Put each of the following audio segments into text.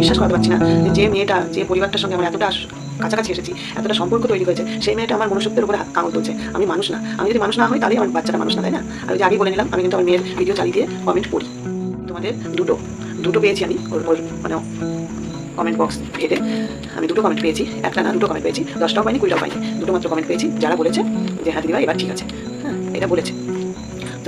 বিশ্বাস করতে পারছি না যে মেয়েটা, যে পরিবারটার সঙ্গে আমার এতটা কাছাকাছি এসেছি, এতটা সম্পর্ক তৈরি হয়েছে, সেই মেয়েটা আমার মনুষ্যত্বের উপরে কামড় তুলছে আমি মানুষ না। আমি যদি মানুষ না হই তাহলে আমার বাচ্চাটা মানুষ না, তাই না? আমি যে আগে বলে নিলাম, আমি কিন্তু আমার মেয়ের ভিডিও চালিয়ে দিয়ে কমেন্ট পড়ি তোমাদের দুটো দুটো পেয়েছি আমি ওর মানে কমেন্ট বক্স ঘেটে আমি দুটো কমেন্ট পেয়েছি, একটা না দুটো কমেন্ট পেয়েছি। দশটাও পাইনি, কুড়িটাও পাইনি। দুটো মাত্র কমেন্ট পেয়েছি, যারা বলেছে যে হ্যাঁ দিদিভাই, এবার ঠিক আছে। হ্যাঁ এটা বলেছে।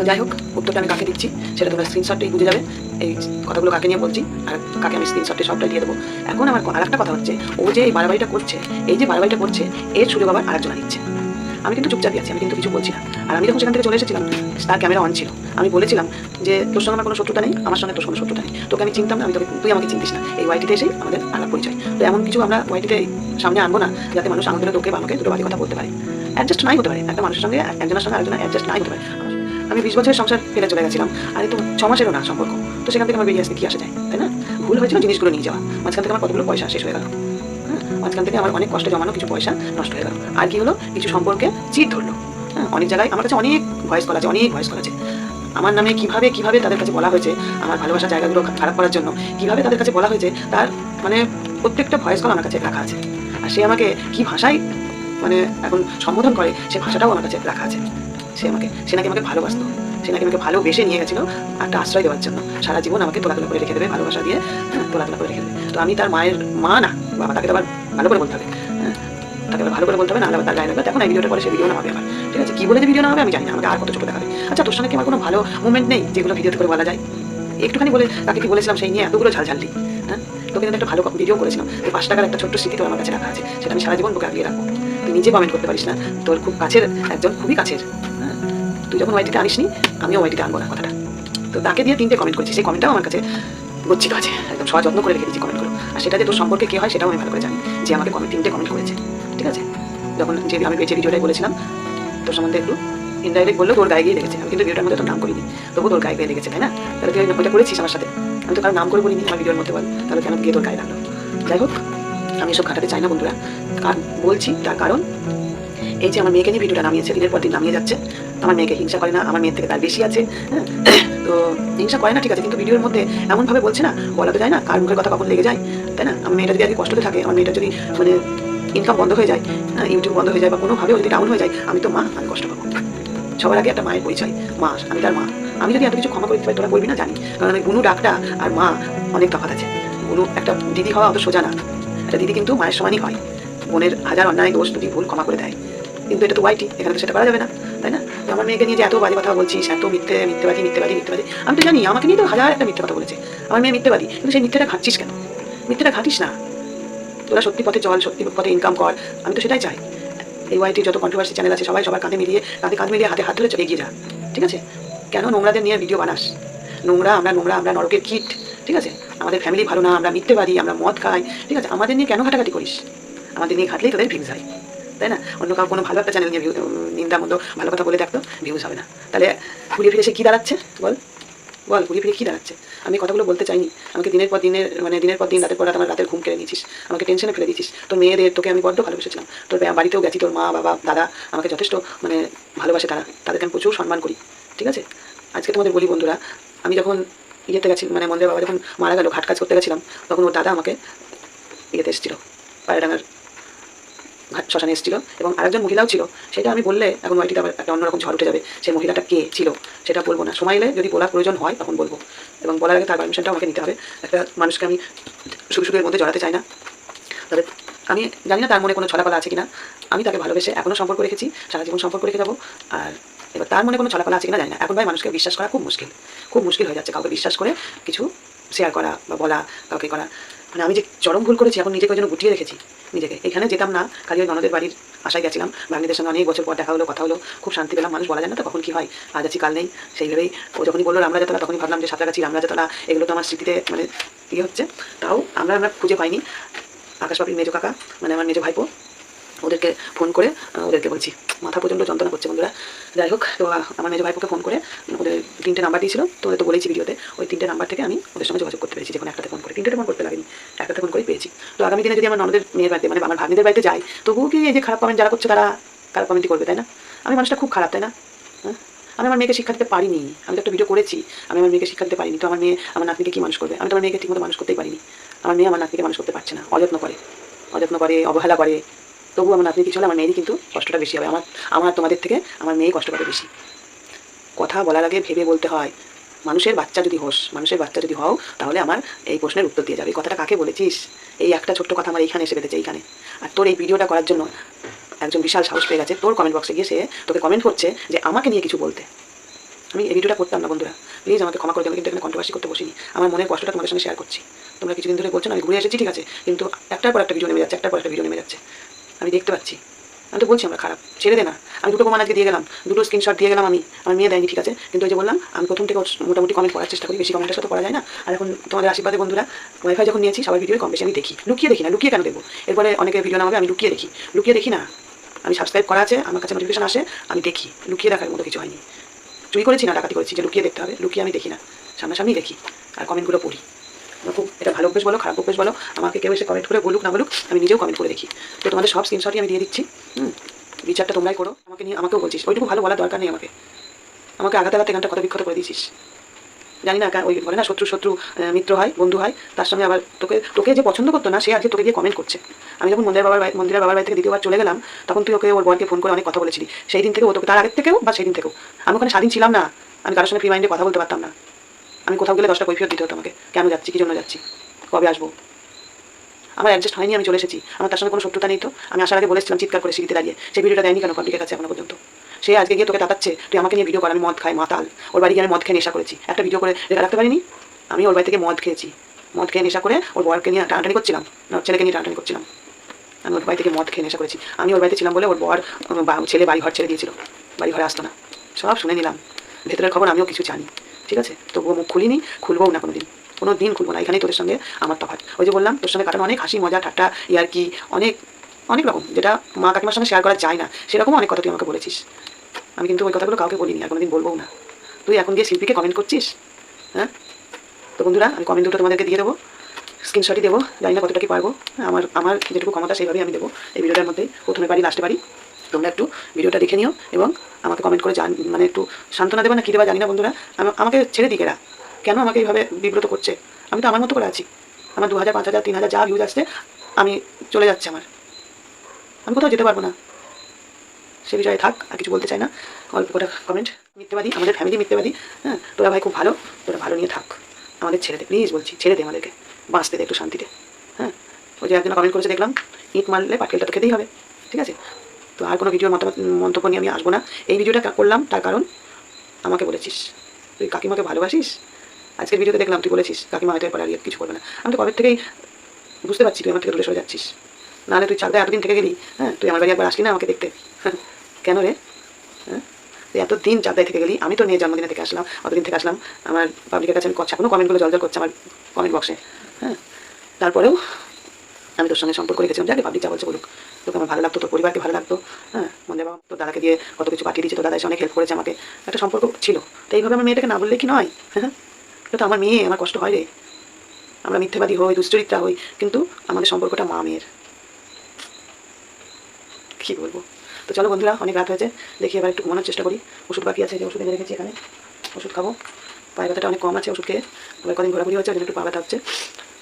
তো যাই হোক, উত্তরটা আমি কাকে দিচ্ছি, সেটা তোমরা স্ক্রিনশটটাই বুঝে যাবে। এই কথাগুলো কাকে নিয়ে বলছি, আর কাকে আমি স্ক্রিনশটে সবটাই দিয়ে দেবো। এখন আমার আর একটা কথা হচ্ছে, ও যে এই বাড়াবাড়িটা করছে, এই যে বাড়াবাড়িটা করছে, এর সুযোগ আবার আরেকজনা নিচ্ছে আমি কিন্তু চুপচাপই আছি, আমি কিন্তু কিছু বলছি না। আর আমি যখন সেখান থেকে চলে এসেছিলাম, তার ক্যামেরা অন ছিল। আমি বলেছিলাম যে, তোর সঙ্গে আমার কোনো শত্রুতা নেই, আমার সঙ্গে তোর কোনো শত্রুতা নেই। তোকে আমি চিনতাম না, আমি তোকে, তুই আমাকে চিনতিস না। এই ওয়াইটিতে এসেই আমাদের আলাপ পরিচয়। তো এমন কিছু আমরা ওয়াইটিতে সামনে আনব না, যাতে মানুষ আঙুলে তোকে বা আমাকে দুটো বাজে কথা বলতে পারে। অ্যাডজাস্ট নাই হতে পারে, একটা মানুষের সঙ্গে, একজনের সঙ্গে আরেকজন অ্যাডজাস্ট নাই হতে পারে। আমি বিশ বছরের সংসার ফেলে চলে গেছিলাম। আর তো ছ মাসেরও না সম্পর্ক। তো সেখান থেকে আমার বেরিয়ে আসতে কি আসে যায়, তাই না? ভুল হয়েছিল জিনিসগুলো নিয়ে যাওয়া। মাঝখান থেকে আমার কতগুলো পয়সা শেষ হয়ে গেল। হ্যাঁ? মাঝখান থেকে আমার অনেক কষ্টে জমানো কিছু পয়সা নষ্ট হয়ে গেল। আর কি হলো? কিছু সম্পর্কে চিট ধরলো। হ্যাঁ? অনেক জায়গায় আমার কাছে অনেক ভয়েস কল আছে, অনেক ভয়েস কল আছে। আমার নামে কীভাবে কীভাবে তাদের কাছে বলা হয়েছে, আমার ভালোবাসার জায়গাগুলো খারাপ করার জন্য কীভাবে তাদের কাছে বলা হয়েছে, তার মানে প্রত্যেকটা ভয়েস কল আমার কাছে রাখা আছে। আর সে আমাকে কি ভাষায় মানে এখন সম্বোধন করে, সে ভাষাটাও আমার কাছে রাখা আছে। সে আমাকে সে নাকি আমাকে ভালোবাসতো। সে নাকি আমাকে ভালোবেসে নিয়ে গেছিল একটা আশ্রয় দেওয়ার জন্য। সারা জীবন আমাকে তোলাতোলা করে রেখে দেবে ভালোবাসা দিয়ে হ্যাঁ, তোলাতোলা করে রেখে দেবে। তো আমি তার মায়ের মা না বাবা তাকে তো আবার ভালো করে বলতে হবে হ্যাঁ, তাকে ভালো করে বলতে হবে না তার গায়ে এখন এই ভিডিওটা পরে সে ভিডিও না হবে আমার ঠিক আছে? কি বলে যে ভিডিও না হবে আমি জানি না আমাকে আর কত ছোটো দেখাবে। আচ্ছা তোর সঙ্গে কি আমার কোনো ভালো মুভমেন্ট নেই যেগুলো ভিডিওতে করে বলা যায়? একটুখানি বলে তাকে কি বলেছিলাম সেই নিয়ে এতগুলো ঝাল ঝালঝালি হ্যাঁ? তোকে কিন্তু একটা ভালো ভিডিও করেছিলাম। তুই পাঁচ টাকার একটা ছোট্ট স্মৃতি তোর আমার কাছে রাখা আছে সেটা আমি সারা জীবন তোকে আগিয়ে রাখব। তুই নিজে কমেন্ট করতে পারিস না তোর খুব কাছের একজন খুবই কাছের। তুই যখন ওয়াইটিতে আনিসনি, আমিও ওয়াইটিতে আনব না কথাটা। তো তাকে দিয়ে তিনটে কমেন্ট করছি। সেই কমেন্টটাও আমার কাছে গচ্ছিত আছে। একদম সবাই যত্ন করে রেখে কমেন্টগুলো আর সেটা যে তোর সম্পর্কে কে হয়, সেটাও আমি ভালো করে জানি। যে আমাকে কমেন্ট তিনটে কমেন্ট করেছে। ঠিক আছে? যখন যে আমি পেয়েছি ভিডিওটাই বলেছিলাম, তোর সম্বন্ধে একটু ইনডাইরেক্ট বললেও তোর গায়ে গিয়ে লেগেছে। আমি কিন্তু ভিডিওটার মধ্যে তোর নাম করিনি। তবু তোর গায়ে গিয়ে লেগেছে, তাই না? তাহলে তুই ওইটা করেছিস আমার সাথে? আমি তো কারও নাম করে বলিনি আমার ভিডিওর মধ্যে বল। তাহলে কেন গিয়ে তোর গায়ে লাগল? যাই হোক, আমি এসব খাটাতে চাই না বন্ধুরা। কার বলছি তার কারণ এই যে আমার মেয়েকে নিয়ে ভিডিওটা নামিয়েছে দিনের পর দিন নামিয়ে যাচ্ছে। আমার মেয়েকে হিংসা করে না আমার মেয়ের থেকে তার বেশি আছে হ্যাঁ? তো হিংসা করে না ঠিক আছে কিন্তু ভিডিওর মধ্যে এমনভাবে বলছে না বলা তো যায় না কার মুখের কথা কখন লেগে যায় তাই না? আমার মেয়েটা যদি আগে কষ্টতে থাকে আমার মেয়েটা যদি মানে ইনকাম বন্ধ হয়ে যায় হ্যাঁ, ইউটিউব বন্ধ হয়ে যায় বা কোনোভাবে যদি ডাউন হয়ে যায় আমি তো মা আমি কষ্ট পাবো। সবার আগে একটা মায়ের পরিচয় মা আমি তার মা। আমি যদি এত কিছু ক্ষমা করে দিতে পারি তোরা করবি না? জানি। কারণ আমি বুনু ডাকটা আর মা অনেক তফাৎ আছে। বুনু একটা দিদি হওয়া অত সোজা না। একটা দিদি কিন্তু মায়ের সমানই হয়। বোনের হাজার অন্যায় দোষ যদি ভুল ক্ষমা করে দেয় কিন্তু এটা তো ওয়াইটি এখানে তো সেটা করা যাবে না, তাই না? আমার মেয়েকে নিয়ে যে এত বাজে কথা বলছিস, এত মিথ্যে, মিথ্যেবাদী মিথ্যেবাদী মিথ্যেবাদী। আমি তো জানি, আমাকে নিয়ে তো হাজার একটা মিথ্যে কথা বলেছে। আমার মেয়ে মিথ্যেবাদী, কিন্তু সেই মিথ্যেটা ঘাটছিস কেন? মিথ্যেটা ঘাটিস না। তোরা সত্যি পথে চল, সত্যি পথে ইনকাম কর, আমি তো সেটাই চাই। এই ওয়াইটির যত কন্ট্রোভার্সি চ্যানেল আছে, সবাই সবার কাঁধে মিলিয়ে, কাঁধে কাঁধ মিলিয়ে হাতে হাত ধরে এগিয়ে যা, ঠিক আছে? কেন নোংরাদের নিয়ে ভিডিও বানাস? নোংরা, আমরা নোংরা, আমরা নরকের কিট, ঠিক আছে? আমাদের ফ্যামিলি ভালো না, আমরা মিথ্যেবাদী, আমরা মদ খাই, ঠিক আছে? আমাদের নিয়ে কেন ঘাটাঘাটি করিস? আমাদের নিয়ে ঘাটলেই তোদের ভিউজ হয় তাই না? অন্য কাউ কোনো ভালো একটা চ্যানেল নিয়ে নিন্দা, মন্দ, ভালো কথা বলে দেখতো ভিউজ হবে না। তাহলে ঘুরে ফিরে সে কী দাঁড়াচ্ছে? বল। বল, ঘুরে ফিরে কী দাঁড়াচ্ছে? আমি কথাগুলো বলতে চাইনি। আমাকে দিনের পর দিনের মানে দিনের পর দিন, রাতের পর আমার রাতের ঘুম কেড়ে নিয়েছিস। আমাকে টেনশনে ফেলে দিয়েছিস। তোর মেয়েদের, তোকে আমি বড্ড ভালোবেসেছিলাম। তোর বাড়িতেও গেছি, তোর মা, বাবা, দাদা আমাকে যথেষ্ট মানে ভালোবাসে তারা। তাদেরকে আমি প্রচুর সম্মান করি। ঠিক আছে? আজকে তোমাদের বলি বন্ধুরা, আমি যখন ইয়েতে গেছি মানে মন্দির বাবা যখন মারা গেল, ঘাট কাজ করতে গেছিলাম, তখন ওর দাদা আমাকে ইয়েতে এসেছিল, পায়রাডাঙ্গার শ্মশানে এসেছিল এবং আরেকজন মহিলাও ছিল। সেটা আমি বললে এখন ওয়াইটিতে আবার একটা অন্যরকম ঝড় উঠে যাবে। সেই মহিলাটা কে ছিল সেটা বলব না। সময় এলে যদি বলার প্রয়োজন হয় তখন বলব। এবং বলার আগে তার পারমিশনটাও আমাকে নিতে হবে। একটা মানুষকে আমি সুখ সুখের মধ্যে জড়াতে চাই না। তবে আমি জানি না তার মনে কোনো ছলাকলা আছে কিনা। আমি তাকে ভালোবেসে এখনও সম্পর্ক রেখেছি। সারা জীবন সম্পর্ক রেখে যাব। আর এবার তার মনে কোনো ছলাকলা আছে কিনা জানি না। এখন ভাই মানুষকে বিশ্বাস করা খুব মুশকিল। খুব মুশকিল হয়ে যাচ্ছে কাউকে বিশ্বাস করে কিছু শেয়ার করা বা বলা, কাউকে করা। মানে আমি যে চরম ভুল করেছি, এখন নিজেকে ওই জন্য গুটিয়ে রেখেছি। নিজেকে। এখানে যেতাম না, খালি ওই ননদের বাড়ির আশায় গেছিলাম। ভাগ্নিদের সঙ্গে অনেক বছর পর দেখা হলো, কথা হলো। খুব শান্তি পেলাম। মানুষ বলা যায় না তো কখন কী হয়। আজ আছি, কাল নেই। সেইভাবেই ও যখনই বলল আমরা যেতলা তখনই ভাবলাম যে সাঁতরাগাছি আমরা যেতলা এগুলো তো আমার স্মৃতিতে মানে ইয়ে হচ্ছে। তাও আমরা আমরা খুঁজে পাইনি। আকাশ পাপির মেজো কাকা মানে আমার মেজো ভাইপো ওদেরকে ফোন করে ওদেরকে বলছি, মাথা প্রচণ্ড যন্ত্রণা করছে বন্ধুরা। যাই হোক, তো আমার মেজো ভাইপোকে ফোন করে ওদের তিনটে নাম্বার দিয়েছিল, তো ওদের তো বলেছি ভিডিওতে, ওই তিনটে নাম্বার থেকে আমি ওদের সঙ্গে যোগাযোগ করতে পেরেছি যখন একটাতে ফোন করে। তিনটে ফোন করতে লাগেনি, একটাতে ফোন করে পেয়েছি। তো আগামী দিনে যদি আমার ননদের মেয়ের বাড়িতে মানে আমার ভাগ্নিদের বাড়িতে যাই, তবুও কি এই যে খারাপ কমেন্ট যারা করছে তারা খারাপ কমেন্টই করবে, তাই না? আমি মানুষটা খুব খারাপ, তাই না? হ্যাঁ? আমি আমার মেয়েকে শিক্ষা দিতে পারিনি, আমি তো একটা ভিডিও করেছি, আমি আমার মেয়েকে শিক্ষা দিতে পারিনি, তো আমার মেয়ে আমার নাতনিকে কি মানুষ করবে? আমি তো আমার মেয়েকে ঠিকমতো মানুষ করতেই পারিনি। আমার মেয়ে আমার নাতনিকে মানুষ করতে পারছে না, অযত্ন করে অযত্ন করে, অবহেলা করে তবু আমার নাতনি কিছু হলে আমার মেয়েরই কিন্তু কষ্টটা বেশি হবে। আমার আমার তোমাদের থেকে আমার মেয়ে কষ্ট পাবে বেশি। কথা বলার আগে ভেবে বলতে হয়, মানুষের বাচ্চা যদি হোস, মানুষের বাচ্চা যদি হও, তাহলে আমার এই প্রশ্নের উত্তর দিয়ে যাবে। কথাটা কাকে বলেছিস? এই একটা ছোট্ট কথা আমার এইখানে এসে বেঁধেছে এইখানে। আর তোর এই ভিডিওটা করার জন্য একজন বিশাল সাহস পেয়ে গেছে। তোর কমেন্ট বক্সে গিয়ে সে তোকে কমেন্ট করছে যে আমাকে নিয়ে কিছু বলতে। আমি এই ভিডিওটা করতাম না বন্ধুরা। প্লিজ আমাকে ক্ষমা করে দেবে কিন্তু এখানে কন্ট্রোভার্সি করতে বসিনি। আমার মনের কষ্টটা তোমাদের সঙ্গে শেয়ার করছি। তোমরা কিছুদিন ধরে বলছো আমি ঘুরে এসেছি, ঠিক আছে? কিন্তু একটার পর একটা ভিডিও নেমে যাচ্ছে, একটার পর একটা ভিডিও নেমে যাচ্ছে। আমি দেখতে পাচ্ছি। আমি তো বলছি আমরা খারাপ। ছেড়ে দে না। আমি দুটো প্রমাণ আজকে দিয়ে গেলাম। দুটো স্ক্রিনশট দিয়ে গেলাম আমি। আমার মেয়ে দেয়নি, ঠিক আছে? কিন্তু ওই যে বললাম, আমি প্রথম থেকে মোটামুটি কমেন্ট করার চেষ্টা করি। বেশি কমেন্টের সাথে করা যায় না। আর এখন তোমাদের আশীর্বাদে বন্ধুরা ওয়াইফাই যখন নিয়েছি, সবার ভিডিও কম বেশি। আমি দেখি। লুকিয়ে দেখি না। লুকিয়ে কেন দেখব? এরপরে অনেকে ভিডিও নামাবে, আমি লুকিয়ে দেখি। লুকিয়ে দেখি না। আমি সাবস্ক্রাইব করা আছে, আমার কাছে নোটিফিকেশন আসে, আমি দেখি। লুকিয়ে দেখার মতো কিছু হয়নি। চুরি করেছি না, ডাকাতি করেছি, যে লুকিয়ে দেখতে হবে। লুকিয়ে আমি দেখি না। সামনাসামনি দেখি। আর কমেন্টগুলো পড়ি। খুব এটা ভালো অভ্যেস বলো, খারাপ অভ্যেস বলো, আমাকে কেউ এসে কমেন্ট করে বলুক, না বলুক, আমি নিজেও কমেন্ট করে দেখি। তো তোমাদের সব স্ক্রিনশটই আমি দিয়ে দিচ্ছি। হুম, বিচারটা তোমরাই করো, আমাকে নিয়ে, আমাকেও বলছিস, ওইটুকু ভালো বলার দরকার নেই আমাকে। আমাকে আঘাত আঘাতে গানটা কত বিক্ষত করে দিয়েছিস। জানি না ওই বলে না, শত্রু শত্রু মিত্র হয়, বন্ধু হয়, তার সঙ্গে আবার তোকে তোকে যে পছন্দ করতো না, সে আজকে তোকে গিয়ে কমেন্ট করছে। আমি যখন মন্দিরের বাবার মন্দিরের বাবার বাড়ি থেকে দ্বিতীয়বার চলে গেলাম, তখন তুই ওকে, ওর বরকে ফোন করে অনেক কথা বলেছিলি। সেই দিন থেকে ও তোকে, তার আগের থেকেও বা সেই দিন থেকেও। আমি ওখানে স্বাধীন ছিলাম না। আমি কারোর সঙ্গে ফ্রি মাইন্ডে কথা বলতে পারতাম না। আমি কোথাও গেলে দশটা কৈফিয়ত দিতে হতো আমাকে। কেন যাচ্ছি? কি জন্য যাচ্ছি? কবে আসব? আমার অ্যাডজাস্ট হয়নি, আমি চলে এসেছি। আমার তার সঙ্গে কোনো শত্রুতা নেই তো। আমি আসার আগে বলেছিলাম, চিৎকার করে সিঁড়িতে দাঁড়িয়ে। সেই ভিডিওটা দেয়নি কেন পাবলিকের কাছে এখনও পর্যন্ত? সে আজকে গিয়ে তোকে তাকাচ্ছে তুই আমাকে নিয়ে ভিডিও কর, আমি মদ খাই, মাতাল। ওর বাড়ি গিয়ে আমি মদ খেয়ে নেশা করেছি। একটা ভিডিও করে রেখে রাখতে পারিনি? আমি ওর বাড়ি থেকে মদ খেয়েছি। মদ খেয়ে নেশা করে ওর বরকে নিয়ে টানাটানি করছিলাম। না ছেলেকে নিয়ে টানাটানি করছিলাম। আমি ওর বাড়ি থেকে মদ খেয়ে নেশা করেছি। আমি ওর বাড়িতে ছিলাম বলে ওর বর ছেলে বাড়ি ঘর ছেড়ে দিয়েছিল। বাড়ি ঘরে আসতো না। সব শুনে নিলাম। ভেতরের খবর আমিও কিছু জানি। ঠিক আছে? তবুও মুখ খুলিনি, খুলবও না কোনো দিন কোনো দিন খুলবো না, এখানেই তোদের সঙ্গে আমার তফাৎ। ওই যে বললাম, তোর সঙ্গে কাটানো অনেক হাসি, মজা, ঠাট্টা ইয়ার কি অনেক অনেক রকম, যেটা মা কাকিমার সঙ্গে শেয়ার করা যায় না। সেরকম অনেক কথা তুই আমাকে বলেছিস। আমি কিন্তু ওই কথাগুলো কাউকে বলিনি, আর কোনোদিন বলব না। তুই এখন গিয়ে শিল্পীকে কমেন্ট করছিস? হ্যাঁ? তো বন্ধুরা, আমি কমেন্ট দুটো তোমাদেরকে দিয়ে দেবো। স্ক্রিনশটই দেবো, জানি না কতটা কি পারব। আমার আমার যেটুকু ক্ষমতা সেইভাবেই আমি দেবো এই ভিডিওটার মধ্যে। প্রথমে পারি লাস্টে পারি। তোমরা একটু ভিডিওটা দেখে নিও এবং আমাকে কমেন্ট করে জান মানে একটু সান্ত্বনা দেবে না, কী দেবা জানি না বন্ধুরা। আমাকে ছেড়ে দিকে এরা। কেন আমাকে এইভাবে বিব্রত করছে? আমি তো আমার মতো করে আছি। আমার দু হাজার পাঁচ হাজার তিন হাজার যা ভিউজ আসছে, আমি চলে যাচ্ছে আমার। আমি কোথাও যেতে পারব না। সে বিষয়ে থাক, আর কিছু বলতে চাই না। অল্প কটা কমেন্ট মিথ্যেবাদী, আমাদের ফ্যামিলি মিথ্যেবাদী হ্যাঁ? তোরা ভাই খুব ভালো, তোরা ভালো নিয়ে থাক। আমাদের ছেড়ে দে প্লিজ বলছি, ছেড়ে দে আমাদেরকে। বাঁচতে দে একটু শান্তিতে হ্যাঁ? ওই যে একজন কমেন্ট করেছে, দেখলাম, ইট মারলে পাটকেলটা তো খেতেই হবে, ঠিক আছে? তো আর কোনো ভিডিওর মতামত মন্তব্য নিয়ে আমি আসব না। এই ভিডিওটা করলাম তার কারণ আমাকে বলেছিস। তুই কাকিমাকে ভালোবাসিস? আজকের ভিডিওতে দেখলাম তুই বলেছিস, কাকিমা হয়তো এরপর আর কিছু করবে না। আমি তো কবে থেকেই বুঝতে পারছি তুই আমার থেকে দূরে সরে যাচ্ছিস। নাহলে তুই চাকদা এতদিন থেকে গেলি হ্যাঁ? তুই আমার বাড়ি একবার আসলি না আমাকে দেখতে? কেন রে? হ্যাঁ? তুই এতদিন চাকদায় থেকে গেলি, আমি তো নিয়ে জন্মদিনে থেকে আসলাম, অতদিন থেকে আসলাম। আমার পাবলিকের কাছে আমি করছি এখনও কমেন্টগুলো জল জল করছে আমার কমেন্ট বক্সে হ্যাঁ? তারপরেও আমি তোর সঙ্গে সম্পর্ক রেখেছিলাম, যাকে পাবলিক যা বলছে বলুক। তোকে আমার ভালো লাগতো, তোর পরিবারকে ভালো লাগতো হ্যাঁ? মনে বাবা তোর দাদাকে দিয়ে কত কিছু পাঠিয়ে দিয়েছে, তোর দাদা এসে অনেক হেল্প করেছে আমাকে। একটা সম্পর্ক ছিল। তো এইভাবে আমার মেয়েটাকে না বললে কি নয়? হ্যাঁ? তো আমার মেয়ে, আমার কষ্ট হয় রে। আমরা মিথ্যেবাদী হই, দুশ্চরিত্রা হই, কিন্তু আমাদের সম্পর্কটা মা মেয়ের। কী বলব? তো চলো বন্ধুরা, অনেক রাত হয়েছে। দেখি এবার একটু ঘুমানোর চেষ্টা করি। ওষুধ বাকি আছে, যে ওষুধ এনে রেখেছি এখানে। ওষুধ খাব। পায়ে ব্যথাটা অনেক কম আছে, ওষুধ খেয়ে। এবার কদিন ঘোরাঘুরি হচ্ছে একটু পা ব্যথা হচ্ছে।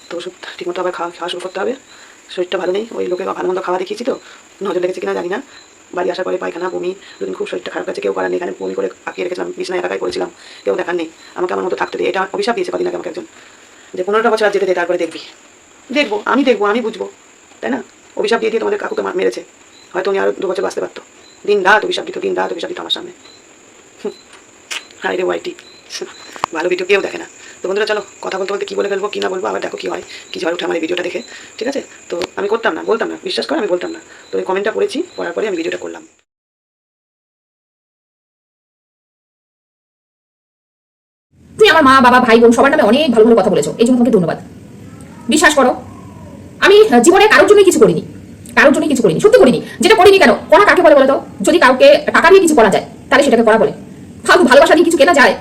তো ওষুধ ঠিকমতো আবার খাওয়া খাওয়া শুরু করতে হবে। শরীরটা ভালো নেই, ওই লোকে ভালো মন্দ খাওয়া দেখিয়েছি তো, নজর লেগেছে কিনা জানি না। বাড়ি আসার পরে পায়খানা, বমি, দুদিন খুব শরীরটা খারাপ আছে কেউ করার নেই এখানে বমি করে পাকিয়ে রেখেছিলাম বিছনায় একাকাই করেছিলাম কেউ দেখার নেই, আমাকে আমার মতো থাকতে দিই এটা অভিশাপ দিয়েছে কদিন আগে আমাকে একজন। যে পনেরোটা বছর আর যেতে দে, তারপরে দেখবি। দেখব, আমি দেখব, আমি বুঝব, তাই না? অভিশাপ দিয়ে দিয়ে তোমাদের কাকুকে মেরেছে, হয়তো উনি আরও দু বছর বাঁচতে পারতো। দিন রাত অভিশাপ দিত, দিন রাত অভিশাপ দিত আমার সামনে। হাই রে ওয়াইটি, ভালো ভিডিও কেউ দেখে না। তো বন্ধুরা, চলো কথা বলতে বলতে কী বলে ফেলব, কী না বলব, আবার দেখো কী হয়, কী ঝড় উঠে আমার ভিডিওটা দেখে, ঠিক আছে? তো আমি করতাম না, বলতাম না, বিশ্বাস করে, আমি বলতাম না। তো এই কমেন্টটা পড়েছি, পড়ার পরে আমি ভিডিওটা করলাম। তুমি আমার মা, বাবা, ভাই, বোন, সবার নামে অনেক ভালো ভালো কথা বলেছ এই জন্য তোমাকে ধন্যবাদ। বিশ্বাস করো, আমি জীবনে কারোর জন্যই কিছু করিনি, কারোর জন্যই কিছু করিনি, সত্যি করিনি, যেটা করিনি কেন, করা কাকে বলে বলো তো যদি কাউকে টাকা দিয়ে কিছু করা যায়, তাহলে সেটাকে করা বলে। ফালতু ভালোবাসা দিয়ে কিছু কেনা যায়?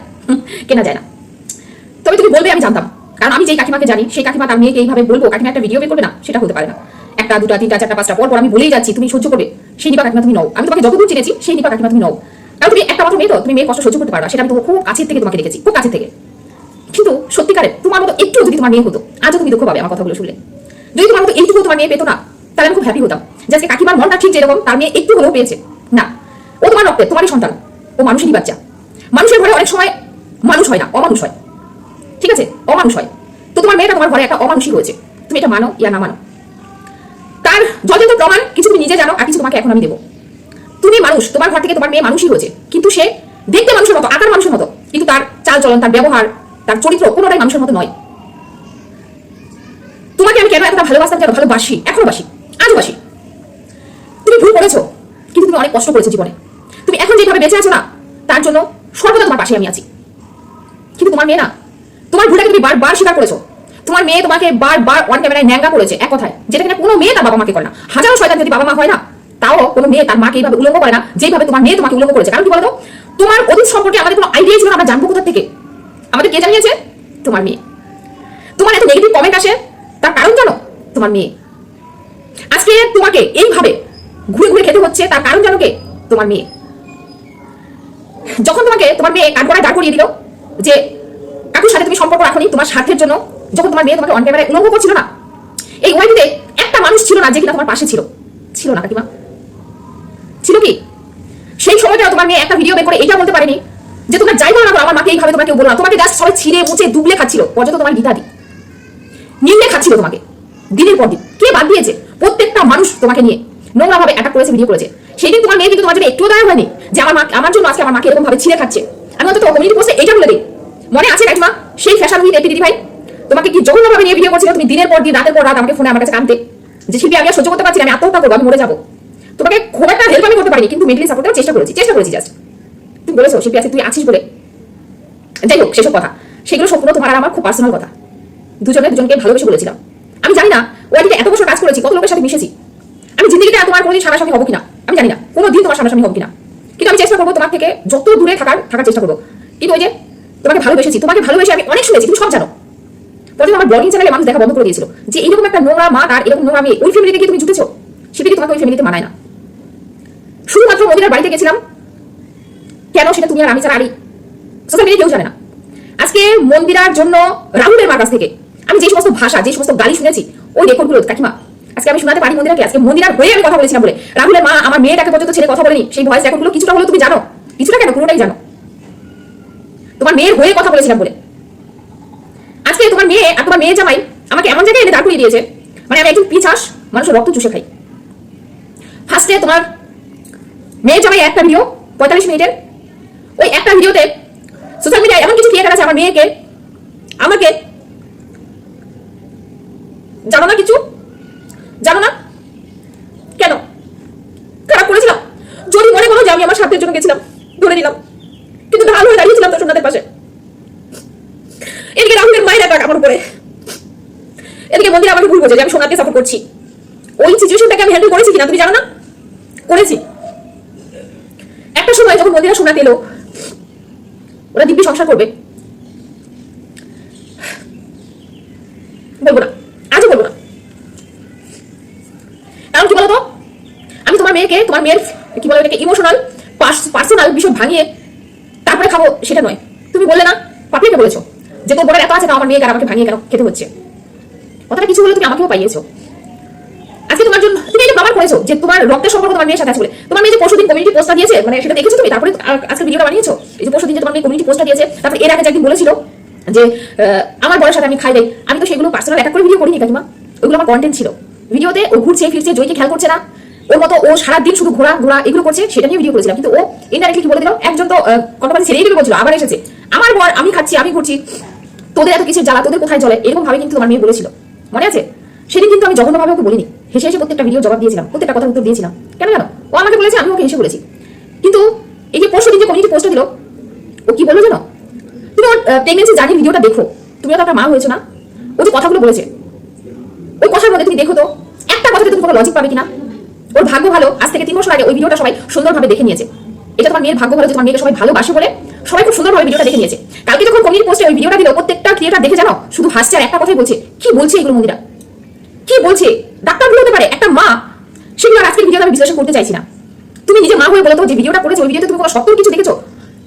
কেনা যায় না। তবে তুমি বলবে, আমি জানতাম। কারণ আমি যেই কাকিমাকে জানি, সেই কাকিমা তার মেয়েকে এইভাবে বলব, কাকিমা একটা ভিডিও বের করবে না, সেটা হতে পারে না। একটা, দুটা, তিনটা, চারটা, পাঁচটা পর পর আমি বলেই যাচ্ছি, তুমি সহ্য করবে। সেই নিপা কাকিমা তুমি নও। আমি তোমাকে যতদূর চিনেছি, সেই নিপা কাকিমা তুমি নও। কারণ তুমি একটা মাত্র মেয়ে তো, তুমি মেয়ের কষ্ট সহ্য করতে পারবা সেটা আমি তোমার খুব কাছের থেকে তোমাকে দেখেছি খুব কাছের থেকে। কিন্তু সত্যিকারে তোমার মতো একটু যদি তোমার মেয়ে হতো, আজও তুমি দুঃখ পাবে আমার কথাগুলো শুনলে। যদি তোমার মতো এইটুকু তোমার মেয়ে পেতো না, তাহলে আমি খুব হ্যাপি হতাম। যে আজকে কাকিমার মনটা ঠিক যেরকম, তার মেয়ে একটু হলেও পেয়েছে। না। ও তোমার রক্তের তোমারই সন্তান। ও মানুষেরই বাচ্চা। মানুষের ঘরে অনেক সময় মানুষ হয় না, অমানুষ হয়। ঠিক আছে, অমানুষ হয়। তো তোমার মেয়েটা তোমার ঘরে একটা অমানুষই হয়েছে তুমি এটা মানো ইয়া না মানো? তার যথাযথ প্রমাণ, কিছু তুমি নিজে জানো, আর কিছু তোমাকে এখন আমি দেবো। তুমি মানুষ, তোমার ঘর থেকে তোমার মেয়ে মানুষই হয়েছে কিন্তু সে দেখতে মানুষের মতো, আকার মানুষের মতো। কিন্তু তার চাল চলন তার ব্যবহার, তার চরিত্র কোনোটাই মানুষের মতো নয়। তোমাকে আমি কেন এতটা ভালোবাসতাম কেন ভালোবাসি? এখনও বাসি, আজও বাসি। তুমি ভুল করেছ, কিন্তু তুমি অনেক কষ্ট করেছ জীবনে। তুমি এখন যেভাবে বেঁচে আছো না, তার জন্য সর্বদা তোমার পাশে আমি আছি। কিন্তু তোমার মেয়ে না তোমার ভুলটাকে তুমি বারবার স্বীকার করেছ। তোমার মেয়ে তোমাকে বারবার অন ক্যামেরায় ন্যাঙ্গা করেছে, এক কথায়। যেটা কিনা কোনো মেয়ে তার বাবা মাকে করে না। হাজারো শয়তান যদি বাবা মা হয় না, তাও কোনো মেয়ে তার মাকে এইভাবে উলঙ্গ করে না যেভাবে তোমার মেয়ে তোমাকে উলঙ্গ করেছে। কারণ কি বলতো? তোমার অতীত সম্পর্কে আমাদের কোনো আইডিয়া ছিল আমরা জানব কোথা থেকে? আমাদের কে জানিয়েছে? তোমার মেয়ে। তোমার এত নেগেটিভ কমেন্ট আসে, তার কারণ জানো? তোমার মেয়ে। আজকে তোমাকে এইভাবে ঘুরে ঘুরে খেতে হচ্ছে, তার কারণ জানো কে? তোমার মেয়ে। যখন তোমাকে তোমার মেয়ে কাঠগড়ায় দাঁড় করিয়ে দিল, যে কাকুর সাথে তুমি সম্পর্ক রাখনি, তোমার স্বার্থের জন্য যখন তোমার মেয়ে তোমাকে অন ক্যামেরায় উলঙ্গ করছিল না, এই ওয়াইটিতে একটা মানুষ ছিল না যে কিনা তোমার পাশে ছিল। ছিল না কাকিমা। ছিল কি? সেই সময়টা তোমার মেয়ে একটা ভিডিও বের করে এটা বলতে পারেনি যে তোমরা যাই বলো না আমার মাকে এইভাবে তোমাকে কেউ বলো না। তোমাকে জাস্ট সবাই ছিঁড়ে মুছে দুবলে খাচ্ছিল, পর্যন্ত তোমার গীতাদি নিন্দে খাচ্ছিল তোমাকে, দিনের পর দিন। কে বাদ দিয়েছে? প্রত্যেকটা মানুষ তোমাকে নিয়ে নোংরা ভাবে অ্যাটাক করেছে ভিডিও করেছে। সেই দিন তোমার মেয়ে কিন্তু তোমার জন্য একটু দয়া হয়নি যে আমার মা আমার জন্য আজকে আমার মাকে এরকম ভাবে ছিঁড়ে খাচ্ছে। আমি অন্তত কমিউনিটি পোস্টে এটা বলে দিই। মনে আছে কাকিমা সেই ফ্যাশন উইথ এপি দিদি ভাই তোমাকে কি জঘন্য ভাবে নিয়ে ভিডিও করছিল? তুমি দিনের পর দিন, রাতের পর রাত আমাকে ফোনে আমার কাছে কাঁদতে যে শিল্পী, আমি আর সহ্য করতে পারছি আমি আত্মহত্যা করব, আমি মরে যাব। তোমাকে খুব একটা হেল্প আমি করতে পারিনি, কিন্তু মেন্টালি সাপোর্ট চেষ্টা করেছি চেষ্টা করেছি জাস্ট তুমি বলেছ, শিল্পী আছে, তুই আছিস বলে। যাই হোক, সেসব কথা। সেগুলো সম্পূর্ণ তোমার আমার খুব পার্সোনাল কথা। দুজনে দুজনকে ভালোবেসে বলেছিলাম। আমি জানি না ওয়াইটিতে এত বছর কাজ করেছি, কত লোকের সাথে মিশেছি। আমি জিন্দগিতে তোমার কোনোদিন সামনাসামনি হব কিনা? আমি জানি না কোনো দিন তোমার সামনাসামনি হব কিনা। কিন্তু আমি চেষ্টা করব তোমার থেকে যত দূরে থাকার থাকার চেষ্টা করব। কিন্তু ওই যে তোমাকে ভালোবেসেছি, তোমাকে ভালোবেসে আমি অনেক শুনেছি, তুমি সব জানো। পরে আমার ব্লগিং চ্যানেলে মানুষ দেখা বন্ধ করে দিয়েছিল যে এরকম একটা নোংরা মা আর এরকম নোংরা মেয়ে ওই ফ্যামিলিতে গিয়ে তুমি জুটেছো সেটা কি তোমাকে ওই ফ্যামিলিতে মানায় না। শুধুমাত্র মদিনার বাড়িতে গেছিলাম, কেন সেটা তুমি আর আমি ছাড়া আরই সোশ্যাল মিডিয়া কেউ জানে না। আজকে মন্দিরার জন্য রাহুলের মার কাছ থেকে আমি যে সমস্ত ভাষা, যে সমস্ত গালি শুনেছি, ওই রেকর্ডগুলো, কাকিমা, আজকে আমি শোনাতে পারি মন্দিরাকে? আজকে মন্দিরার হয়ে আমি কথা বলেছিলাম বলে। রাহুলের মা আমার মেয়েটাকে পর্যন্ত ছেড়ে কথা বলেনি, সেই ভয়েস রেকর্ডগুলো কিছুটা হলেও তুমি জানো, কিছুটা কেন পুরোটাই জানো। তোমার মেয়ের হয়ে কথা বলেছিলাম বলে। আজকে তোমার মেয়ে আর তোমার মেয়ে জামাই আমাকে এমন জায়গায় এনে দাঁড় করিয়ে দিয়েছে মানে আমি একজন পিছাস মানুষের রক্ত চুষে খাই। ফার্স্টে তোমার মেয়ে জামাই একটা ভিডিও পঁয়তাল্লিশ মিনিটের। ওই একটা ভিডিওতে সোশ্যাল মিডিয়ায় এমন কিছু ক্রিয়েটার আছে আমার মেয়েকে, আমাকে জানো না কিছু? জানো না? কেন? খারাপ করেছিলাম। যদি মনে করো যে আমি আমার স্বার্থের জন্য গেছিলাম, ধরে নিলাম। কিন্তু ঢাল হয়ে তো সোনাদের পাশে। এদিকে রাহুলের মায়ের অ্যাটাক আমার উপরে। এদিকে মন্দির আমাকে ভুল বোঝে যে আমি সোনাকে সাপোর্ট করছি। ওই সিচুয়েশনটাকে আমি হ্যান্ডেল করেছি কিনা তুমি জানো না? করেছি। একটা সময় যখন মন্দিরা সোনাতে এলো ওরা দিব্যি সংসার করবে। বলব না, আজও বলব না। কারণ কি বলতো? আমি তোমার মেয়েকে, তোমার মেয়ের, কি বলে এটাকে ইমোশনাল পার্সোনাল বিষয় ভাঙিয়ে তারপরে খাব সেটা নয়। তুমি বললে না পাপিকে বলেছ যে তোর বোনের এত আছে আমার আর আমাকে ভাঙিয়ে কেন খেতে হচ্ছে। কথাটা কিছু বলে তুমি আমাকেও পাইয়েছো। আজকে তোমার জন্য তুমি এটা করেছ যে তোমার রক্তের সম্পর্ক তোমার মেয়ের সাথে আছে বলে, তোমার মেয়ে যে পরশুদিন কমিউনিটি পোস্টটা দিয়েছে মানে সেটা দেখেছ তুমি? তারপরে আজকে ভিডিওটা বানিয়েছো? এই যে পরশুদিন যে তোমার মেয়ে কমিউনিটি পোস্টটা দিয়েছে, তারপরে এর আগে যে একদিন বলেছিল যে আমার বড়ের সাথে আমি খাই দেই আমি তো সেগুলো পার্সোনাল অ্যাটাক করে ভিডিও করিনি কাকিমা। ওইগুলো আমার কন্টেন্ট ছিল। ভিডিওতে ও ঘুরছে, ফিরছে, জয়কে খেয়াল করছে না। ওর মতো ও সারাদিন শুধু ঘোরা ঘোরা, এগুলো করছে, সেটা নিয়ে ভিডিও করেছিলাম। কিন্তু ও ইনডাইরেক্টলি কি বলে দিল একজন তো কন্ট্রোভার্সি ছেড়েই দিবে বলছিল, আবার এসেছে। আমার বর, আমি খাচ্ছি, আমি ঘুরছি, তোদের এত কিছু জ্বালা, তোদের কোথায় চলে এরকম ভাবে কিন্তু তোমার মেয়ে বলেছিল। মনে আছে? সেদিন কিন্তু আমি জঘন্যভাবে ওকে বলিনি। হেসে হেসে প্রত্যেকটা ভিডিও জবাব দিয়েছিলাম, প্রত্যেকটা কথা উত্তর দিয়েছিলাম। কেন জানো? ও আমাকে বলেছে, আমি ওকে হেসে বলেছি। কিন্তু এই যে পরশু দিন যে কমিউনিটি দিল, ও কি বলল জানো? তুমি ওর প্রেগনেন্সি জার্নি ভিডিওটা দেখো। তুমিও তো একটা মা হয়েছো না। ও যে কথাগুলো বলেছে, ওই কথার মধ্যে তুমি দেখো তো, একটা কথাতে তুমি কোনো লজিক পাবে কিনা? ওর ভাগ্য ভালো, আজ থেকে তিন বছর আগে ওই ভিডিওটা সবাই সুন্দরভাবে দেখে নিয়েছে। এটা তোমার মেয়ের ভাগ্য ভালো যে তোমার মেয়েকে সবাই ভালোবাসে বলে সবাই খুব সুন্দরভাবে ভিডিওটা দেখে নিয়েছে। কালকে যখন কমিউনিটি পোস্টে ওই ভিডিওটা দিল, প্রত্যেকটা ক্রিয়েটার দেখে জানো, শুধু হাসছে আর একটা কথাই বলছে, কি বলছে এগুলো মন্দিরা? কি বলছে? ডাক্তার হতে পারে, একটা মা, সেগুলো আজকের ভিডিওতে আমি বিশ্লেষণ করতে চাইছি না। তুমি নিজে মা হয়ে বলো তো যে ভিডিওটা করেছ, ওই ভিডিওতে তুমি কোনো সত্য কিছু দেখেছ?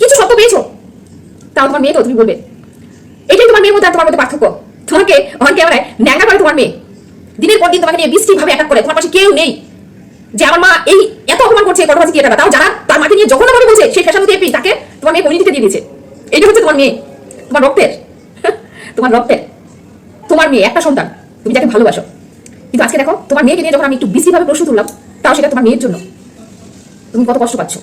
কিছু সত্য পেয়েছ? তাও তোমার মেয়ে তো তুমি বলবে। এটাই তোমার মেয়ের মধ্যে আর তোমার মধ্যে পার্থক্য। তোমাকে অন ক্যামেরায় ন্যাঙ্গা করে তোমার মেয়ে। দিনের পর দিন তোমাকে নিয়ে বৃষ্টি ভাবে অ্যাটাক করে, তোমার পাশে কেউ নেই। যে আমার মা এই এত অপমান করছে কথা কি এটা তাও যারা তার মাকে নিয়ে যখন ভাবে বলছে, সেই ফ্যাশন এপি, তাকে তোমার মেয়ে কমিউনিটিতে দিয়ে দিয়েছে। এটা হচ্ছে তোমার মেয়ে, তোমার রক্তের। তোমার রক্তের। তোমার মেয়ে, একটা সন্তান, তুমি যাকে ভালোবাসো। কিন্তু আজকে দেখো, তোমার মেয়েকে নিয়ে যখন আমি একটু বেশি ভাবে প্রশ্ন তুললাম, তাও সেটা তোমার মেয়ের জন্য। তুমি কত কষ্ট পাচ্ছ?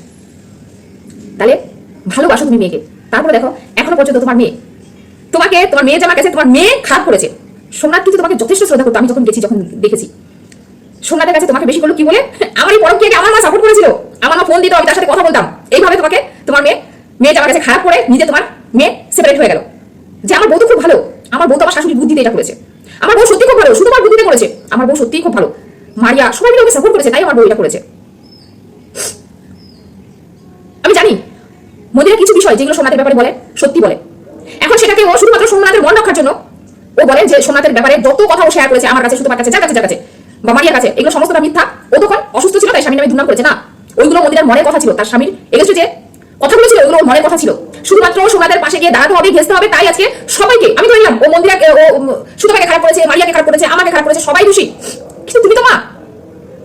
তাহলে ভালোবাসো তুমি মেয়েকে। তারপরে দেখো, এখনও পর্যন্ত তোমার মেয়ে, তোমাকে, তোমার মেয়ে জামার কাছে, তোমার মেয়ে খারাপ করেছে, সোমনাথ কিন্তু তোমাকে যথেষ্ট শ্রদ্ধা করতো, আমি যখন গেছি, যখন দেখেছি। সোমনাথের কাছে তোমাকে বেশি করল কি বলে? আমার এই পরককে আমার মা সাপোর্ট করেছিল। আমার মা ফোন দিত, আমি তার সাথে কথা বলতাম। এইভাবে তোমাকে, তোমার মেয়ে মেয়ে জামার কাছে খারাপ করে, নিজে তোমার মেয়ে সেপারেট হয়ে গেল। যে আমার বউ তো খুব ভালো, আমার বউ তো আমার শাশুড়ি বুদ্ধিতে এটা করেছে। আমার বউ সত্যি খুব ভালো, শুধু আমার বুদ্ধিতে করেছে। আমার বউ সত্যিই খুব ভালো। মারিয়া, সবাই মিলে সাপোর্ট করেছে, তাই আমার বউ এটা করেছে। আমি জানি, মন্দিরে কিছু বিষয় যেগুলো সোমনাথের ব্যাপারে বলে, সত্যি বলে। এখন সেটাকে ও শুধুমাত্র সোমনাথের মন রক্ষার জন্য, ও বলে যে সোমনাথের ব্যাপারে যত কথা ও শেয়ার করেছে, আমার কাছে, শুধু কাছে, যার কাছে যার কাছে। বা কাছে এগুলো সমস্তটা মিথ্যা? ও তখন অসুস্থ ছিল তাই স্বামীর নামে দুর্নাম করেছে। না ওইগুলো মন্দিরের মনের কথা ছিল তার স্বামীর এগেছে যে কথাগুলো ছিল ওগুলো ওর মনের কথা ছিল। শুধুমাত্র সোমনাথের পাশে গিয়ে দাঁড়াতে হবে ঘেসতে হবে তাই আজকে সবাইকে আমি ধরলাম ও মন্দিরা ও সুতপাকে খারাপ করেছে মারিয়াকে খারাপ করেছে আমাকে খারাপ করেছে সবাই দোষী। কিন্তু তুমি তো মা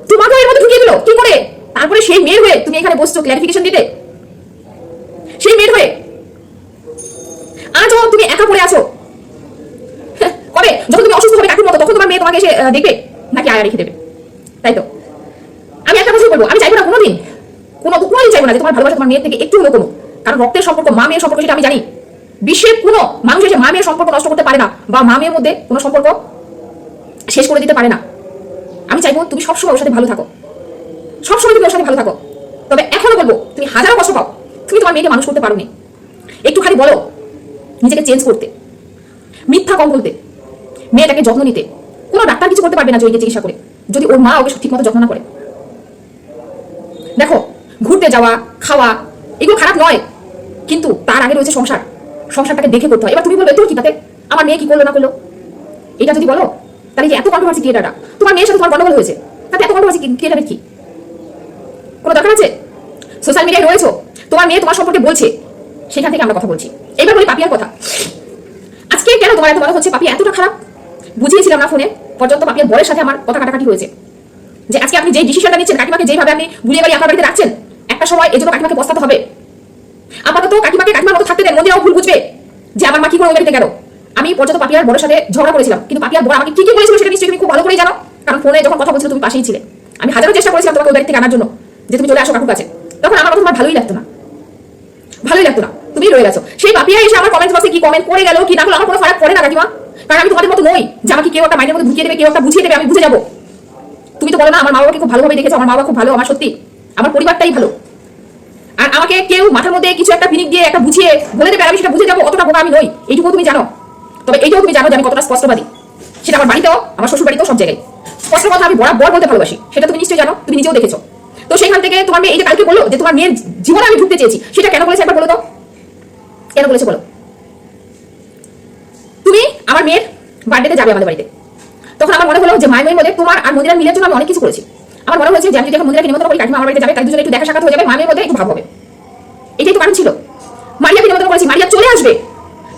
তোমাকে এর মধ্যে ঢুকিয়ে দিল কি করে? তারপরে সেই মেয়ের হয়ে তুমি এখানে বসছো ক্লারিফিকেশন দিতে। সেই মেয়ের হয়ে আজও তুমি একা পড়ে আছো। হ্যাঁ, কবে? যখন তুমি অসুস্থ হবে কাকুর মতো তখন তোমার মেয়ে তোমাকে এসে দেখবে। নাকি আয়া রেখে দেবে। তাই তো? আমি একটা কথা বলব আমি চাইব না কোনোদিন, কোনো কোনোদিন চাইব না যে তোমার ভালোবাসা তোমার মেয়ের থেকে একটু হলেও কমুক কারণ রক্তের সম্পর্ক, মা মেয়ের সম্পর্ক সেটা আমি জানি। বিশ্বের কোনো মানুষ এসে মা মেয়ের সম্পর্ক নষ্ট করতে পারে না, বা মা মেয়ের মধ্যে কোনো সম্পর্ক শেষ করে দিতে পারে না। আমি চাইব তুমি সবসময় ওর সাথে ভালো থাকো। সবসময় তুমি ওর সাথে ভালো থাকো। তবে এখনও বলব, তুমি হাজারো কষ্ট পাও, তুমি তোমার মেয়েকে মানুষ করতে পারো নি একটুখানি বলো, নিজেকে চেঞ্জ করতে, মিথ্যা কম বলতে, মেয়েটাকে যত্ন নিতে। কোনো ডাক্তার কিছু করতে পারবে না জয়ীকে চিকিৎসা করে। যদি ওর মা ওকে ঠিক মতো যত্ন না করে। দেখো, ঘুরতে যাওয়া, খাওয়া, এগুলো খারাপ নয়, কিন্তু তার আগে রয়েছে সংসার। সংসারটাকে দেখে করতে হয়। এবার তুমি বলবে, তোর কি তাতে? আমার মেয়ে কি করল, না করল? এটা যদি বলো, তাহলে যে এত কন্ট্রোভার্সি ক্রিয়েটারটা তোমার মেয়ের সাথে তোমার গন্ডগোল হয়েছে। তাতে এত কন্ট্রোভার্সি ক্রিয়েটারের কি? কোনো দরকার আছে? সোশ্যাল মিডিয়ায় রয়েছে। তোমার মেয়ে তোমার সম্পর্কে বলছে। সেখান থেকে আমরা কথা বলছি। এবার বলি পাপিয়ার কথা। আজকে কেন তোমার এত মনে হচ্ছে? পাপিয়া এতটা খারাপ? বুঝিয়েছিলাম না ফোনে পর্যন্ত পাপিয়ার বরের সাথে আমার কথা কাটাকাটি হয়েছে। যে আজকে আপনি যে ডিসিশনটা নিচ্ছেন, কাকিমাকে যেভাবে আপনি বুলিয়ে বাড়ি আপনার বাড়িতে রাখছেন একটা সময় এই জন্য কাকিমাকে পস্তাতে হবে। আপাতত কাকিমাকে কাকিমার মতো থাকতে দেন, মন্দিরাও ভুল বুঝবে যে আমার মা কি করে ওই বাড়িতে গেল। আমি পর্যন্ত পাপিয়ার বড়ের সাথে ঝগড়া করেছিলাম, কিন্তু পাপিয়ার বড় আমাকে কি কি বলেছিল সেটা নিশ্চয়ই তুমি খুব ভালো করেই জানো, কারণ ফোনে যখন কথা বলছিল তুমি পাশেই ছিলে। আমি হাজারো চেষ্টা করেছিলাম তোমাকে ওই থেকে আনার জন্য, যে তুমি চলে আসো কাকুর কাছে। তখন আমার কথা তোমার ভালোই লাগতো না। ভালোই লাগতো না। তুমি রয়ে গেছো। সেই পাপিয়া এসে আমার কমেন্ট বক্সে কি কমেন্ট করে গেল কি না আমার কোনো ফারাক পড়ে না কাকিমা। কারণ আমি তোমাদের মতো নই। যে আমাকে কেউ একটা মাইন্ডের মধ্যে ঢুকিয়ে দেবে, কেউ একটা বুঝিয়ে দেবে, আমি বুঝে যাব। তুমি তো বলো না, আমার মা বাবাকে খুব ভালোভাবে দেখেছ, আমার মা বাবা খুব ভালো, আমার সত্যি। আমার পরিবারটাই ভালো। আর আমাকে কেউ মাথার মধ্যে কিছু একটা ফিনিক দিয়ে একটা বুঝিয়ে বলে দেবে আমি সেটা বুঝে যাব, অতটা বোকা আমি নই। এইটুকু তুমি জানো। তবে এইটাও তুমি জানো যে আমি কতটা স্পষ্টবাদী। সেটা আমার বাড়িতেও, আমার শ্বশুর বাড়িতেও সব জায়গায়। স্পষ্ট কথা আমি বরাবর বলতে ভালোবাসি, সেটা তুমি নিশ্চয়ই জানো, তুমি নিজেও দেখেছ। তো সেখান থেকে তোমার মেয়ে, এই যে কালকে বলল যে তোমার মেয়ের জীবনে আমি ঢুকতে চেয়েছি, সেটা কেন বলেছে একবার বলো তো? কেন বলেছে বলো? তুমি আমার মেয়ের বার্থডেতে যাবে আমাদের বাড়িতে। তখন আমার মনে হলো যে মায়ের মধ্যে তোমার আর মন্দিরের মিলের জন্য আমি অনেক কিছু করেছি। আমার মনে হয়েছে যে আমি যদি এখন মন্দিরকে নিমন্ত্রণ করি কাকিমা আমার বাড়িতে যাবে তাই দুজনে একটু দেখা সাক্ষাৎ হয়ে যাবে মায়ের মধ্যে একটু ভাব হবে। এটাই তো কারণ ছিল। মারিয়াকে নিমন্ত্রণ করেছি মারিয়া চলে আসবে।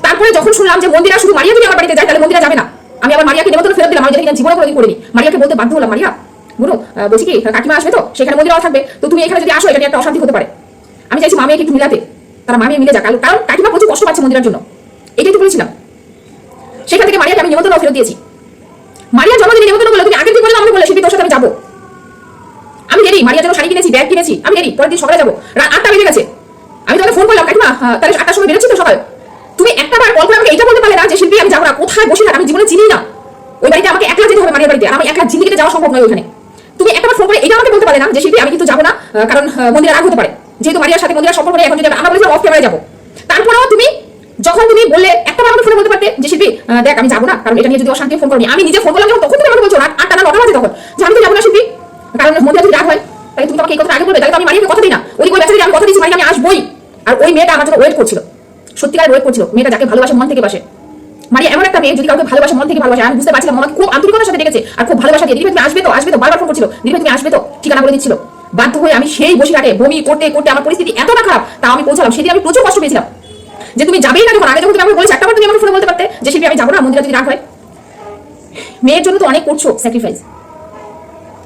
তারপরে যখন শুনলাম যে মন্দিরা শুধু মারিয়া যদি আমার বাড়িতে যায় তাহলে মন্দিরা যাবে না। আমি আবার মারিয়াকে নিমন্ত্রণ ফেরত দিলাম আমি যেটা জীবনে কোনোদিন করিনি। মারিয়াকে বলতে বাধ্য হলাম মারিয়া আহ, বলছি কি কাকিমা আসবে তো সেখানে মন্দিরাও থাকবে তো তুমি এখানে যদি আসো এটা একটা অশান্তি হতে পারে। আমি চাইছি মামিয়াকে একটু মিলাতে তারা মামিয়া মিলে যাক। কারণ কাকিমা প্রচুর কষ্ট পাচ্ছে মন্দিরার জন্য। এটাই তো বলেছিলাম। সেখান থেকে মারিয়াকে আমি নিমন্ত্রণ ফেরত দিয়েছি। মারিয়া জন্মদিনে নিমন্ত্রণ করলে তুমি আগের দিন বলে আমাকে বলে শিল্পী তোর সাথে আমি যাব? আমি দেরি মারিয়ার জন্য শাড়ি কিনেছি, ব্যাগ কিনেছি, আমি দেরি পরের দিন সকালে যাব। রাত আটটা বেজে গেছে। আমি তোমাকে ফোন করলাম, কাকিমা তাহলে আটটার সময় বেরোচ্ছি তো সকাল? তুমি একটা বার কল করে আমাকে এটা বলতে পারলে না যে, শিল্পী, আমি যাব না, কোথায় বসে থাক, আমি জীবনে চিনি না। ওই বাড়িতে আমাকে একলা যেতে হবে মারিয়ার বাড়িতে, আর আমি একলা জিন্দিগিতে যাওয়া সম্ভব নয় ওখানে তুমি একটা বার ফোন করে এটা আমাকে বলতে পারলে না যে, শিল্পী, আমি কিন্তু যাব না কারণ মন্দিরে রাগ হতে পারে। যেহেতু মারিয়ার সাথে মন্দিরের সম্পর্ক এখন যদি আমরা বলেছিলাম অফ ক্যামেরায় যাব। তারপরেও তুমি যখন তুমি বললে একটা বার ফোনে বলতে পারতে যে, শিল্পী দেখ, আমি যাব না। কারণ এটা নিয়ে যদি অশান্তি ফোন করি আমি নিজে ফোন করলাম তখন তুমি আমাকে বলছো রাত আটটা না নটা বাজে তখন। যে, আমি তো যাব না, শিল্পী। কারণ মন্দিরে যদি রাগ হয়, তাহলে তুমি তোমাকে এই কথা আগে বলবে। তাহলে তো আমি মারিয়াকে কথা দিই না। ওই ওই আমি কথা মারিয়া আমি আসবোই। আর ওই মেয়েটা আমার জন্য ওয়েট করছিল। সত্যিকার ওয়েট করছিল। মেয়েটা যাকে ভালোবাসে মন থেকে বাসে। মারিয়া এমন একটা মেয়ে যদি কাউকে ভালোবাসে, মন থেকে ভালোবাসে, আমি বুঝতে পারছিলাম, আমাকে খুব আন্তরিকতার সাথে ডেকেছে। আর খুব ভালোবাসা দিয়ে। দিদি তুমি আসবে তো আসবে তো, বারবার ফোন করছিল। দিদি তুমি আসবে তো, ঠিকানা বলে দিচ্ছিল। বাধ্য হয়ে আমি সেই বসে বসিরহাটে বমি করতে করতে আমার পরিস্থিতি এতটা খারাপ, তা আমি পৌঁছালাম। সেদিন আমি প্রচুর কষ্ট পেয়েছিলাম। যে তুমি যাবেই না যখন, আগে যখন তুমি আমাকে বলেছি একটা তুমি আমাকে ফোনে বলতে পারতে যে, শিল্পী, আমি যাব না, মন্দিরে যদি রাগ হয়? মেয়ের জন্য তো অনেক করছ স্যাক্রিফাইস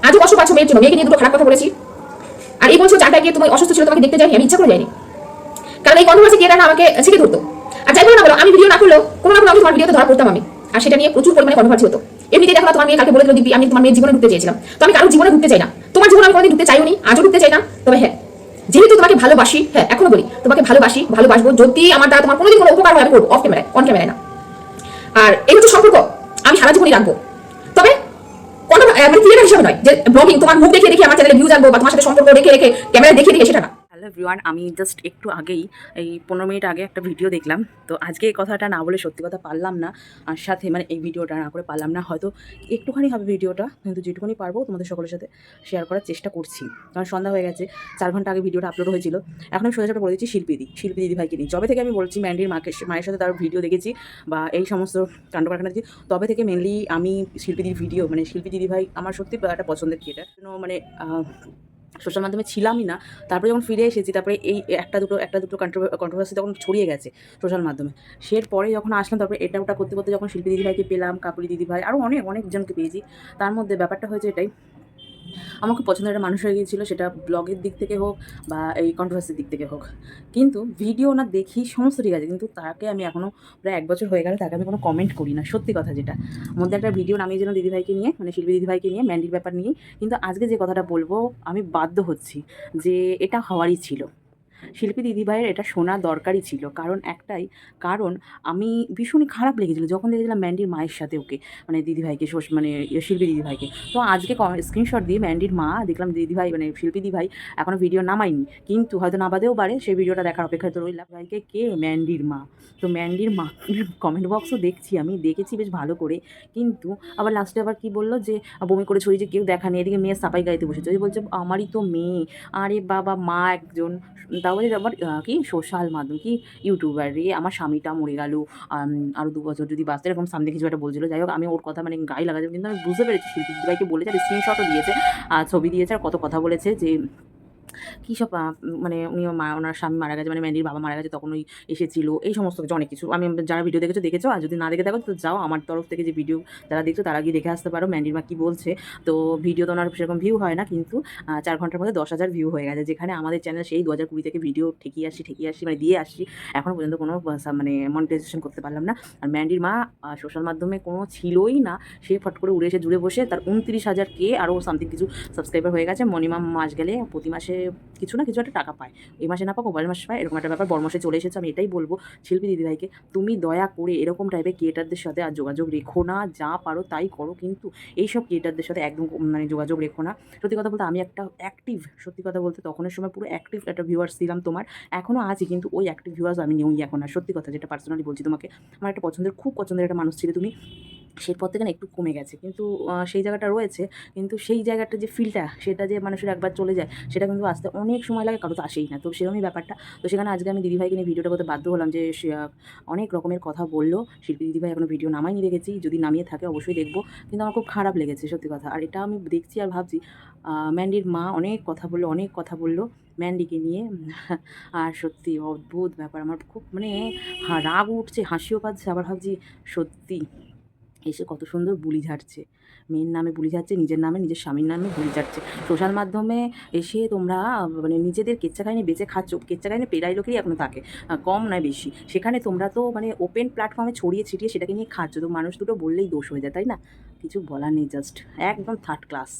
আজও কষ্ট পাচ্ছ মেয়ের জন্য। মেয়েকে নিয়ে দুটো খারাপ কথা বলেছি। আর এই বলছো চারটায় গিয়ে তুমি অসুস্থ ছিল, তোমাকে দেখতে যাইনি আমি ইচ্ছা করে যাইনি। কারণ এই কন্ট্রোভার্সি গিয়ে না আমাকে ছেড়ে ধরতো। আর যাই বলো না বলো, আমি ভিডিও না করলেও কোনো না কোনো আমি তোমার ভিডিওতে ধরা পড়তাম আমি। আর সেটা নিয়ে প্রচুর পরিমাণে কন্ট্রোভার্সি হতো এমনিতেই দেখো না, তোমার মেয়ে কালকে বলে দিল দিব্যি, আমি তোমার মেয়ের জীবনে ঢুকতে চেয়েছিলাম। তো আমি কারোর জীবনে ঢুকতে চাই না। তোমার জীবনে আমি কোনোদিন ঢুকতে চাইও নি আজও ঢুকতে চাই না। তবে হ্যাঁ যেহেতু তোমাকে ভালোবাসি হ্যাঁ এখনও বলি, তোমাকে ভালোবাসি, ভালোবাসবো যদি আমার দ্বারা তোমার কোনোদিন কোনো উপকার হয়, আমি করব অফ ক্যামেরায় অন ক্যামেরায় না। আর এই হচ্ছে সম্পর্ক, আমি সারা জীবনই রাখব। তবে কোনো মানে হিসাবে নয়, যে ব্লগিং তোমার মুখ দেখে দেখে আমার চ্যানেলে ভিউ জানব বা তোমার সাথে সম্পর্ক রেখে রেখে ক্যামেরা দেখে দেখে সেটা না। এভরিওয়ান আমি জাস্ট একটু আগেই, এই পনেরো মিনিট আগে একটা ভিডিও দেখলাম। তো আজকে এই কথাটা না বলে সত্যি কথা পারলাম না। আর সাথে মানে এই ভিডিওটা না করে পারলাম না, হয়তো একটুখানি হবে ভিডিওটা কিন্তু যেটুকুনি পারব তোমাদের সকলের সাথে শেয়ার করার চেষ্টা করছি। কারণ সন্ধ্যা হয়ে গেছে, চার ঘণ্টা আগে ভিডিওটা আপলোড হয়েছিল। এখন আমি সোজা সোজা বলে দিচ্ছি শিল্পী দি শিল্পী দিদি ভাইকে নিয়ে। যবে থেকে আমি বলছি ম্যান্ডির মাকে মায়ের সাথে তার ভিডিও দেখেছি বা এই সমস্ত কাণ্ড কারখানা তবে থেকে মেনলি আমি শিল্পী দিদির ভিডিও মানে শিল্পী দিদি ভাই আমার সত্যি একটা পছন্দের ক্রিয়েটার মানে সোশ্যাল মাধ্যমে ছিলামই না, তারপরে যখন ফিরে এসেছি, তারপরে এই একটা দুটো একটা দুটো কন্ট্রোভার্সি তখন ছড়িয়ে গেছে সোশ্যাল মাধ্যমে। সের পরে যখন আসলাম, তারপরে এটা ওটা করতে করতে যখন শিল্পী দিদিভাইকে পেলাম কাকুরি দিদিভাই আরও অনেক, অনেকজনকে পেয়েছি। তার মধ্যে ব্যাপারটা হয়েছে এটাই আমার খুব পছন্দের একটা মানুষ হয়ে গিয়েছিল, সেটা ব্লগের দিক থেকে হোক বা এই কন্ট্রোভার্সির দিক থেকে হোক। কিন্তু ভিডিও না দেখি সমস্ত ঠিক আছে, কিন্তু তাকে আমি এখনও প্রায় এক বছর হয়ে গেলে, তাকে আমি কোনো কমেন্ট করি না, সত্যি কথা যেটা। মধ্যে একটা ভিডিও নামিয়েছিলাম যেন দিদিভাইকে নিয়ে মানে শিল্পী দিদিভাইকে নিয়ে ম্যান্ডির ব্যাপার নিয়ে। কিন্তু আজকে যে কথাটা বলব, আমি বাধ্য হচ্ছি যে এটা হওয়ারই ছিল। শিল্পী দিদিভাইয়ের এটা শোনা দরকারই ছিল। কারণ একটাই, কারণ আমি ভীষণই খারাপ লেগেছিলো যখন দেখেছিলাম ম্যান্ডির মায়ের সাথে ওকে মানে দিদিভাইকে সোস- মানে ইয়ে শিল্পী দিদিভাইকে। তো আজকে স্ক্রিনশট দিয়ে ম্যান্ডির মা, দেখলাম দিদিভাই মানে শিল্পী দিদিভাই এখনও ভিডিও নামায়নি। কিন্তু হয়তো নামাতেও পারে সেই ভিডিওটা দেখার অপেক্ষায় তো রইলাম ভাইকে কে? ম্যান্ডির মা। তো ম্যান্ডির মা কমেন্ট বক্সও দেখছি আমি, দেখেছি বেশ ভালো করে। কিন্তু আবার লাস্টে আবার কি বলল যে, বমি করে ছড়িয়ে যে কেউ দেখা নেই, এদিকে মেয়ে সাপাই গাইতে বসেছে। ওই বলছে, আমারই তো মেয়ে। আরে বাবা, মা একজন বলে আবার কি সোশ্যাল মাধ্যম, কি ইউটিউবার রে, আমার স্বামীটা মরে গেল আরও দু বছর যদি বাঁচতে, এরকম সামনে কিছু একটা বলছিল, যাই হোক, আমি ওর কথা মানে গায়ে লাগাতে, কিন্তু আমি বুঝতে পেরেছি শিল্পী দিদিভাইকে বলেছে, আর স্ক্রিনশটও দিয়েছে আর ছবি দিয়েছে, আর কত কথা বলেছে যে কী সব মানে উনি মা, ওনার স্বামী মারা গেছে মানে ম্যান্ডির বাবা মারা গেছে, তখন ওই এসেছিল, এই সমস্ত কিছু, অনেক কিছু। আমি, যারা ভিডিও দেখেছ দেখেছ, আর যদি না দেখে থাকো তো যাও, আমার তরফ থেকে যে ভিডিও যারা দেখছ, তারা গিয়ে দেখে আসতে পারো, ম্যান্ডির মা কী বলছে। তো ভিডিও তো ওনার সেরকম ভিউ হয় না, কিন্তু চার ঘণ্টার মধ্যে দশ হাজার ভিউ হয়ে গেছে। যেখানে আমাদের চ্যানেল সেই দু হাজার কুড়ি থেকে ভিডিও ঠেকিয়ে আসি ঠেকিয়ে আসি মানে দিয়ে আসছি। এখনও পর্যন্ত কোনো মানে মনিটাইজেশন করতে পারলাম না। আর ম্যান্ডির মা সোশ্যাল মাধ্যমে কোনো ছিলই না। সে ফট করে উড়ে এসে জুড়ে বসে, তার উনত্রিশ হাজার কে আরও সামথিং কিছু সাবস্ক্রাইবার হয়ে গেছে। মনিমা মাস গেলে, প্রতি মাসে কিছু না কিছু একটা টাকা পায়। এই মাসে না পাক ওপার মাসে পায়, এরকম একটা ব্যাপার। বর্মসে চলে এসেছে, আমি এটাই বলব। শিল্পী দিদিভাইকে, তুমি দয়া করে এরকম টাইপের ক্রিয়েটারদের সাথে আর যোগাযোগ রেখো না, যা পারো তাই করো, কিন্তু এইসব ক্রিয়েটারদের সাথে একদম মানে যোগাযোগ রেখো না। সত্যি কথা বলতে আমি একটা অ্যাক্টিভ সত্যি কথা বলতে তখনের সময় পুরো অ্যাক্টিভ একটা ভিউয়ার্স ছিলাম তোমার এখনও আছি কিন্তু ওই অ্যাক্টিভ ভিউয়ার্স আমি নেই এখন আর। সত্যি কথা যেটা পার্সোনালি বলছি তোমাকে, আমার একটা পছন্দের, খুব পছন্দের একটা মানুষ ছিল তুমি। সেই পর থেকে না একটু কমে গেছে। কিন্তু সেই জায়গাটা রয়েছে, কিন্তু সেই জায়গাটা যে ফিলটা সেটা যে মানুষের একবার চলে যায়, সেটা কিন্তু আসতে অনেক সময় লাগে কারও তো আসেই না। তো সেরকমই ব্যাপারটা। তো সেখানে আজকে আমি দিদিভাইকে নিয়ে ভিডিওটা করতে বাধ্য হলাম যে অনেক রকমের কথা বলল। শিল্পী দিদিভাই এখনও ভিডিও নামাইনি রেখেছি যদি নামিয়ে থাকে অবশ্যই দেখব। কিন্তু আমার খুব খারাপ লেগেছে, সত্যি কথা। আর এটা আমি দেখছি আর ভাবছি ম্যান্ডির মা অনেক কথা বলল, অনেক কথা বলল ম্যান্ডিকে নিয়ে। আর সত্যি অদ্ভুত ব্যাপার। আমার খুব মানে রাগ উঠছে, হাসিও পাচ্ছে। আবার ভাবছি, সত্যি এসে কত সুন্দর বুলি ঝাড়ছে। মেয়ের নামে বুলি ঝাড়ছে, নিজের নামে, নিজের স্বামীর নামে বুলি ঝাড়ছে। সোশ্যাল মাধ্যমে এসে তোমরা মানে নিজেদের কেচ্চা কাহিনী বেঁচে খাচ্ছ কেচ্চা কাহিনী পেরাই লোকেরই এখনও থাকে কম নয় বেশি। সেখানে তোমরা তো মানে ওপেন প্ল্যাটফর্মে ছড়িয়ে ছিটিয়ে সেটাকে নিয়ে খাচ্ছ, তো মানুষ দুটো বললেই দোষ হয়ে যায়, তাই না? কিছু বলার নেই জাস্ট একদম থার্ড ক্লাস